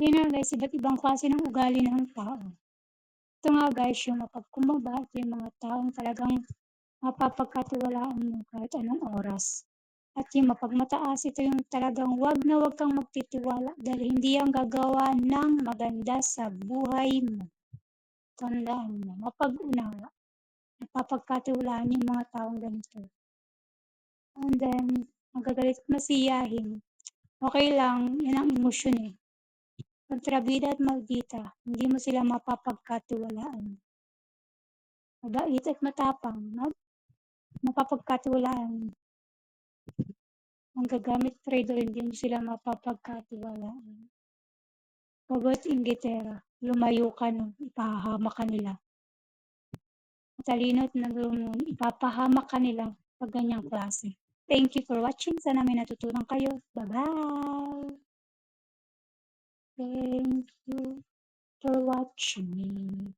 Yun nga guys, iba't ibang klase ng ugali ng tao. Ito nga guys, yung mapagkumbaba, ito yung mga taong talagang mapapagkatiwalaan mo kahit anong oras. At yung mapagmataas, ito yung talagang wag na wag kang magtitiwala dahil hindi yan gagawa ng maganda sa buhay mo. Tandaan mo, mapag-unawa. Napapagkatiwalaan yung mga taong ganito. And then, magagalit at masiyahin. Okay lang, yan ang emosyon eh. Kontrabida at maldita, hindi mo sila mapapagkatiwalaan. Mabait at matapang, map mapapagkatiwalaan. Manggagamit trader, hindi mo sila mapapagkatiwalaan. Baba't inggitera, lumayo ka nun, ipahahamak ka nila. Matalino at marunong, ipapahamak ka nila pag ganyang klase. Thank you for watching. Sana may natutunan kayo. Bye-bye! Thank you for watching.